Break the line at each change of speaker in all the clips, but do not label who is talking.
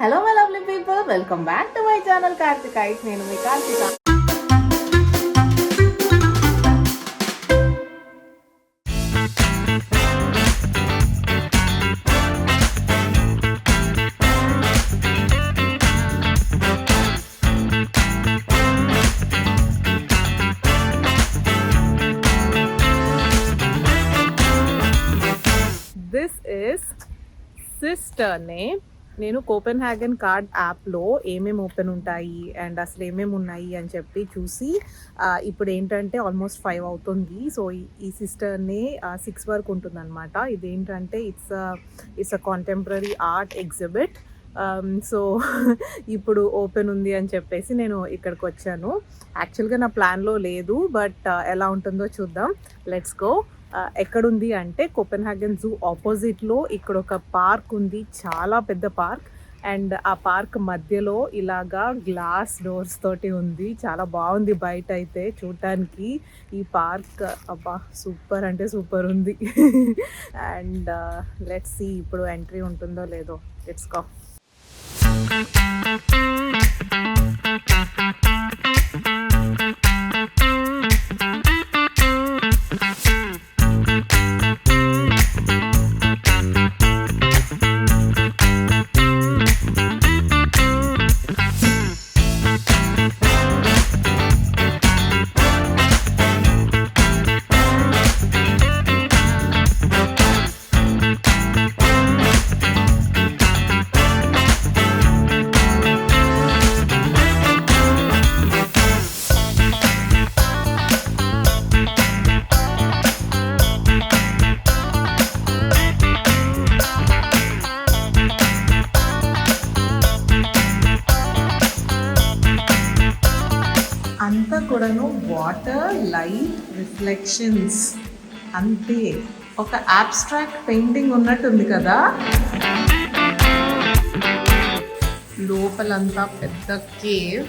Hello my lovely people welcome back to my channel Karthik ఐట్ నేను మీ Karthika this is సిస్టర్నే నేను కోపెన్ హ్యాగన్ కార్డ్ యాప్లో ఏమేమి ఓపెన్ ఉంటాయి అండ్ అసలు ఏమేమి ఉన్నాయి అని చెప్పి చూసి ఇప్పుడు ఏంటంటే ఆల్మోస్ట్ ఫైవ్ అవుతుంది. సో ఈ- ఈ సిస్టర్నే సిక్స్ వరకు ఉంటుందన్నమాట. ఇదేంటంటే it's it's uh contemporary art exhibit so ఇప్పుడు ఓపెన్ ఉంది అని చెప్పేసి నేను ఇక్కడికి వచ్చాను. యాక్చువల్గా నా ప్లాన్లో లేదు బట్ ఎలా ఉంటుందో చూద్దాం. Let's go. ఎక్కడుంది అంటే కోపెన్హాగన్ జూ ఆపోజిట్లో ఇక్కడ ఒక పార్క్ ఉంది చాలా పెద్ద పార్క్. అండ్ ఆ పార్క్ మధ్యలో ఇలాగా గ్లాస్ డోర్స్ తోటి ఉంది. చాలా బాగుంది బయట అయితే చూడటానికి ఈ పార్క్ అబ్బా సూపర్ అంటే సూపర్ ఉంది. అండ్ లెట్స్ సీ ఇప్పుడు ఎంట్రీ ఉంటుందో లేదో. లెట్స్ కా కూడాను వాటర్ లైట్ రిఫ్లెక్షన్స్. అంతే. ఒక అబ్స్ట్రాక్ట్ పెయింటింగ్ ఉన్నట్టుంది కదా? లోపలంతా పెద్ద కేవ్.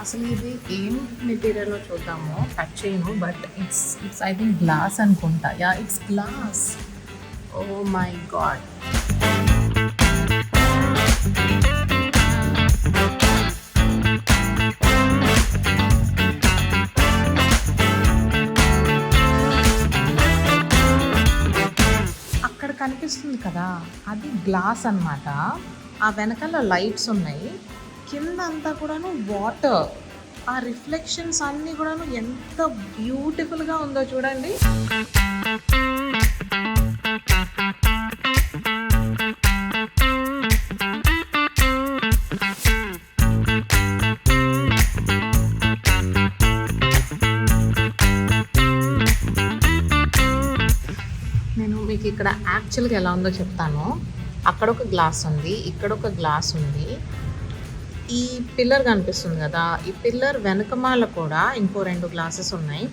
అసలు ఇది ఏం మెటీరియల్ చూద్దాము. కట్ చేయను but it's it's I think glass అనుకుంటా. Yeah it's glass oh my god కనిపిస్తుంది కదా? అది గ్లాస్ అన్నమాట. ఆ వెనకాల లైట్స్ ఉన్నాయి. కింద అంతా కూడాను వాటర్. ఆ రిఫ్లెక్షన్స్ అన్నీ కూడాను ఎంత బ్యూటిఫుల్గా ఉందో చూడండి. యాక్చువల్గా ఎలా ఉందో చెప్తాను. అక్కడ ఒక గ్లాస్ ఉంది ఇక్కడ ఒక గ్లాస్ ఉంది. ఈ పిల్లర్ కనిపిస్తుంది కదా ఈ పిల్లర్ వెనకమాల కూడా ఇంకో రెండు గ్లాసెస్ ఉన్నాయి.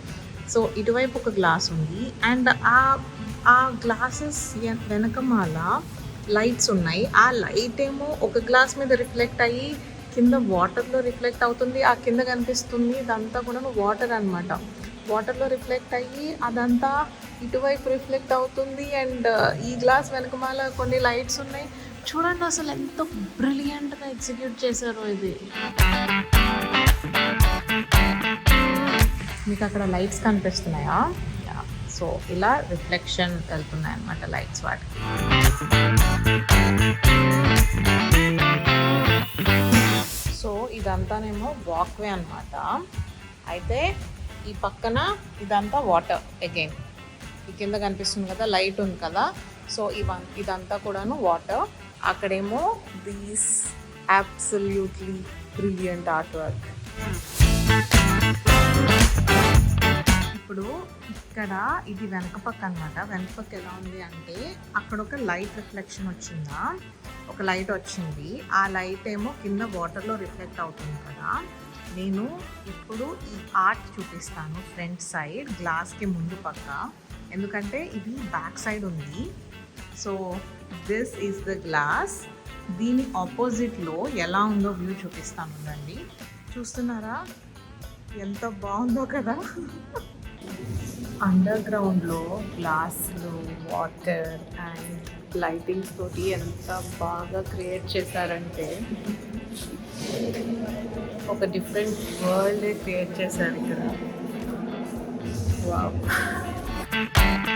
సో ఇటువైపు ఒక గ్లాస్ ఉంది అండ్ ఆ ఆ గ్లాసెస్ వెనకమాల లైట్స్ ఉన్నాయి. ఆ లైట్ ఏమో ఒక గ్లాస్ మీద రిఫ్లెక్ట్ అయ్యి కింద వాటర్లో రిఫ్లెక్ట్ అవుతుంది. ఆ కింద కనిపిస్తుంది ఇదంతా కూడా వాటర్ అన్నమాట. వాటర్లో రిఫ్లెక్ట్ అయ్యి అదంతా ఇటువైపు రిఫ్లెక్ట్ అవుతుంది అండ్ ఈ గ్లాస్ వెనకమాల కొన్ని లైట్స్ ఉన్నాయి. చూడండి అసలు ఎంత బ్రిలియంట్గా ఎగ్జిక్యూట్ చేశారు ఇది. మీకు అక్కడ లైట్స్ కనిపిస్తున్నాయా? సో ఇలా రిఫ్లెక్షన్ వెళ్తున్నాయి అన్నమాట లైట్స్ వాటికి. సో ఇదంతానేమో వాక్వే అన్నమాట. అయితే ఈ పక్కన ఇదంతా వాటర్ అగైన్ ఈ కింద కనిపిస్తుంది కదా లైట్ ఉంది కదా. సో ఇవన్ ఇదంతా కూడాను వాటర్. అక్కడేమో these absolutely brilliant art work ఇప్పుడు ఇక్కడ ఇది వెనక పక్క అనమాట వెనక పక్క ఎలా ఉంది అంటే అక్కడ ఒక లైట్ రిఫ్లెక్షన్ వచ్చిందా? ఒక లైట్ వచ్చింది. ఆ లైట్ ఏమో కింద వాటర్లో రిఫ్లెక్ట్ అవుతుంది కదా. నేను ఇప్పుడు ఈ ఆర్ట్ చూపిస్తాను ఫ్రంట్ సైడ్ గ్లాస్కి ముందు పక్క. ఎందుకంటే ఇది బ్యాక్ సైడ్ ఉంది. So this is the glass దీని ఆపోజిట్లో ఎలా ఉందో వ్యూ చూపిస్తాను ఉందండి చూస్తున్నారా? ఎంత బాగుందో కదా? అండర్ గ్రౌండ్లో గ్లాస్లు వాటర్ అండ్ లైటింగ్స్ తోటి ఎంత బాగా క్రియేట్ చేశారంటే ఒక డిఫరెంట్ వరల్డ్ క్రియేట్ చేశారు ఇక్కడ. Wow Thank you.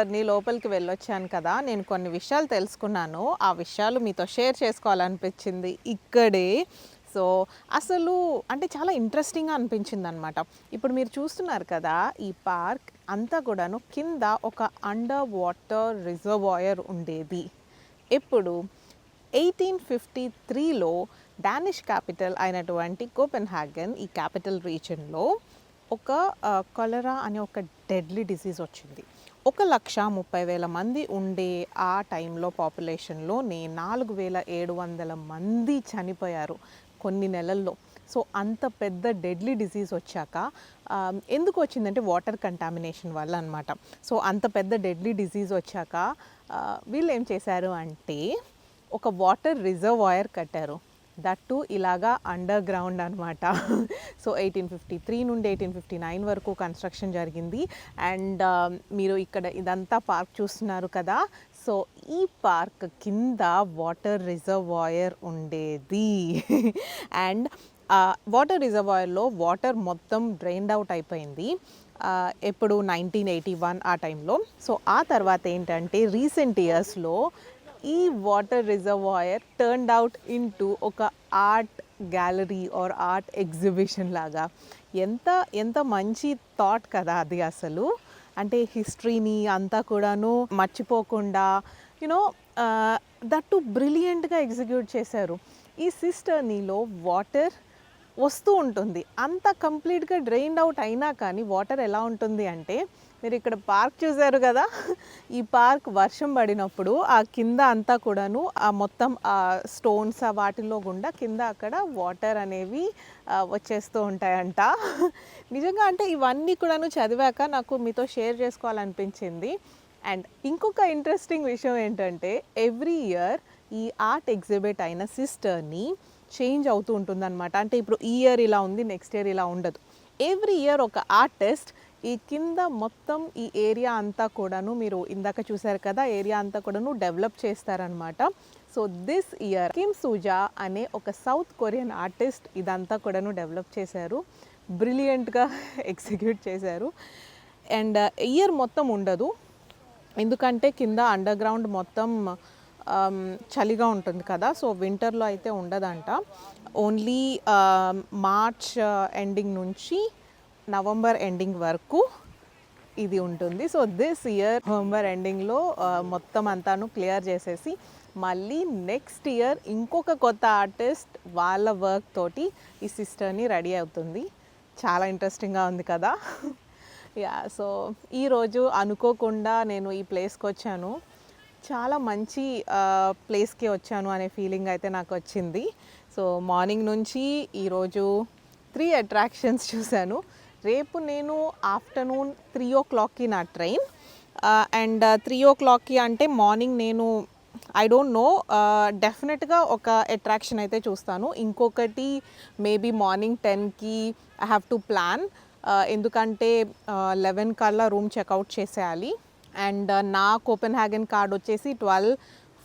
సిస్టర్ని లోపలికి వెళ్ళొచ్చాను కదా నేను కొన్ని విషయాలు తెలుసుకున్నాను. ఆ విషయాలు మీతో షేర్ చేసుకోవాలనిపించింది ఇక్కడే. సో అసలు అంటే చాలా ఇంట్రెస్టింగ్గా అనిపించింది అనమాట ఇప్పుడు మీరు చూస్తున్నారు కదా ఈ పార్క్ అంతా కూడాను కింద ఒక అండర్ వాటర్ రిజర్వాయర్ ఉండేది. ఇప్పుడు ఎయిటీన్ ఫిఫ్టీ త్రీలో డానిష్ క్యాపిటల్ అయినటువంటి కోపెన్ హ్యాగన్ ఈ క్యాపిటల్ రీజన్లో ఒక కొలరా అనే ఒక డెడ్లీ డిసీజ్ వచ్చింది. ఒక లక్ష ముప్పై వేల మంది ఉండే ఆ టైంలో పాపులేషన్లోని నాలుగు వేల ఏడు వందల మంది చనిపోయారు కొన్ని నెలల్లో. సో అంత పెద్ద డెడ్లీ డిసీజ్ వచ్చాక ఎందుకు వచ్చిందంటే వాటర్ కంటామినేషన్ వల్ల అనమాట సో అంత పెద్ద డెడ్లీ డిసీజ్ వచ్చాక వీళ్ళు ఏం చేశారు అంటే ఒక వాటర్ రిజర్వాయర్ కట్టారు. దట్టు ఇలాగా అండర్ గ్రౌండ్ అనమాట సో ఎయిటీన్ ఫిఫ్టీ త్రీ నుండి ఎయిటీన్ ఫిఫ్టీ నైన్ వరకు కన్స్ట్రక్షన్ జరిగింది. అండ్ um, మీరు ఇక్కడ ఇదంతా పార్క్ చూస్తున్నారు కదా. సో ఈ పార్క్ కింద వాటర్ రిజర్వాయర్ ఉండేది. అండ్ వాటర్ రిజర్వాయర్లో వాటర్ మొత్తం డ్రైన్డ్ అవుట్ అయిపోయింది. ఎప్పుడు నైన్టీన్ ఎయిటీ వన్ ఆ టైంలో సో ఆ తర్వాత ఏంటంటే రీసెంట్ ఇయర్స్లో ఈ water reservoir turned out into ఒక art gallery or art exhibition లాగా. ఎంత ఎంత మంచి థాట్ కదా అది అసలు. అంటే హిస్టరీని అంతా కూడాను మర్చిపోకుండా యునో దట్టు బ్రిలియంట్గా ఎగ్జిక్యూట్ చేశారు. ఈ సిస్టర్నీలో వాటర్ వస్తూ ఉంటుంది. అంత కంప్లీట్గా డ్రైన్డ్ అవుట్ అయినా కానీ వాటర్ ఎలా ఉంటుంది అంటే మీరు ఇక్కడ పార్క్ చూసారు కదా? ఈ పార్క్ వర్షం పడినప్పుడు ఆ కింద అంతా కూడాను ఆ మొత్తం ఆ స్టోన్స్ ఆ వాటిల్లో గుండా కింద అక్కడ వాటర్ అనేవి వచ్చేస్తూ ఉంటాయంట. నిజంగా అంటే ఇవన్నీ కూడాను చదివాక నాకు మీతో షేర్ చేసుకోవాలనిపించింది. అండ్ ఇంకొక ఇంట్రెస్టింగ్ విషయం ఏంటంటే ఎవ్రీ ఇయర్ ఈ ఆర్ట్ ఎగ్జిబిట్ అయిన సిస్టర్ని చేంజ్ అవుతూ ఉంటుందన్నమాట. అంటే ఇప్పుడు ఈ ఇయర్ ఇలా ఉంది నెక్స్ట్ ఇయర్ ఇలా ఉండదు. ఎవ్రీ ఇయర్ ఒక ఆర్టిస్ట్ ఈ కింద మొత్తం ఈ ఏరియా అంతా కూడాను మీరు ఇందాక చూసారు కదా ఏరియా అంతా కూడాను డెవలప్ చేస్తారనమాట so this year Kim Sooja అనే ఒక సౌత్ కొరియన్ ఆర్టిస్ట్ ఇదంతా కూడాను డెవలప్ చేశారు. బ్రిలియంట్గా ఎగ్జిక్యూట్ చేశారు. అండ్ uh, ఇయర్ మొత్తం ఉండదు. ఎందుకంటే కింద అండర్ గ్రౌండ్ మొత్తం um, చలిగా ఉంటుంది కదా సో వింటర్లో అయితే ఉండదంట. ఓన్లీ మార్చ్ ఎండింగ్ నుంచి నవంబర్ ఎండింగ్ వరకు ఇది ఉంటుంది. సో దిస్ ఇయర్ నవంబర్ ఎండింగ్లో మొత్తం అంతాను క్లియర్ చేసేసి మళ్ళీ నెక్స్ట్ ఇయర్ ఇంకొక కొత్త ఆర్టిస్ట్ వాళ్ళ వర్క్ తోటి ఈ సిస్టర్ని రెడీ అవుతుంది. చాలా ఇంట్రెస్టింగ్గా ఉంది కదా? యా సో ఈరోజు అనుకోకుండా నేను ఈ ప్లేస్కి వచ్చాను. చాలా మంచి ప్లేస్కి వచ్చాను అనే ఫీలింగ్ అయితే నాకు వచ్చింది. సో మార్నింగ్ నుంచి ఈరోజు త్రీ అట్రాక్షన్స్ చూశాను. రేపు నేను ఆఫ్టర్నూన్ త్రీ ఓ క్లాక్కి నా ట్రైన్. అండ్ త్రీ ఓ క్లాక్కి అంటే మార్నింగ్ నేను ఐ డోంట్ నో డెఫినెట్గా ఒక అట్రాక్షన్ అయితే చూస్తాను. ఇంకొకటి మేబీ మార్నింగ్ టెన్కి ఐ హ్యావ్ టు ప్లాన్ ఎందుకంటే లెవెన్ కల్లా రూమ్ చెక్అవుట్ చేసేయాలి. అండ్ నా కోపెన్ హ్యాగన్ కార్డ్ వచ్చేసి ట్వెల్వ్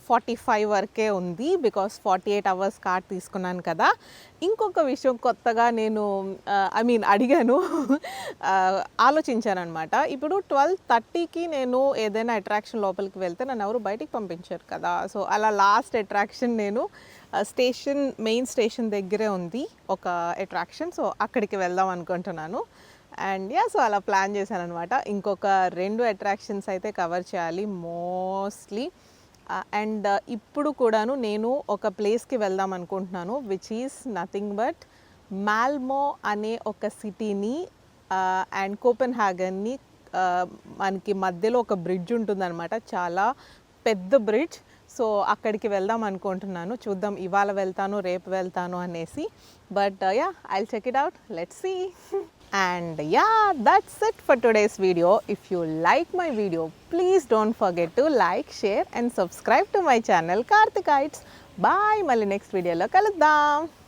ఫార్టీ ఫైవ్ వరకే ఉంది because forty eight hours card తీసుకున్నాను కదా. ఇంకొక విషయం కొత్తగా నేను ఐ మీన్ అడిగాను. ఆలోచించాను అనమాట ఇప్పుడు ట్వెల్వ్ థర్టీకి నేను ఏదైనా అట్రాక్షన్ లోపలికి వెళ్తే నన్ను ఎవరు బయటికి పంపించారు కదా. సో అలా లాస్ట్ అట్రాక్షన్ నేను స్టేషన్ మెయిన్ స్టేషన్ దగ్గరే ఉంది ఒక అట్రాక్షన్. సో అక్కడికి వెళ్దాం అనుకుంటున్నాను. అండ్ యా సో అలా ప్లాన్ చేశాను అనమాట ఇంకొక రెండు అట్రాక్షన్స్ అయితే కవర్ చేయాలి మోస్ట్లీ. Uh, అండ్ uh, ఇప్పుడు కూడాను నేను ఒక ప్లేస్కి వెళ్దాం అనుకుంటున్నాను which is nothing but Malmo అనే ఒక సిటీని అండ్ కోపెన్ హ్యాగన్ని మనకి మధ్యలో ఒక బ్రిడ్జ్ ఉంటుందన్నమాట. చాలా పెద్ద బ్రిడ్జ్ సో అక్కడికి వెళ్దాం అనుకుంటున్నాను. చూద్దాం ఇవాళ వెళ్తాను రేపు వెళ్తాను అనేసి. But yeah I check it out let's see and yeah that's it for today's video if you like my video please don't forget to like share and subscribe to my channel కార్తికైట్స్ bye మళ్ళీ next వీడియోలో కలుద్దాం.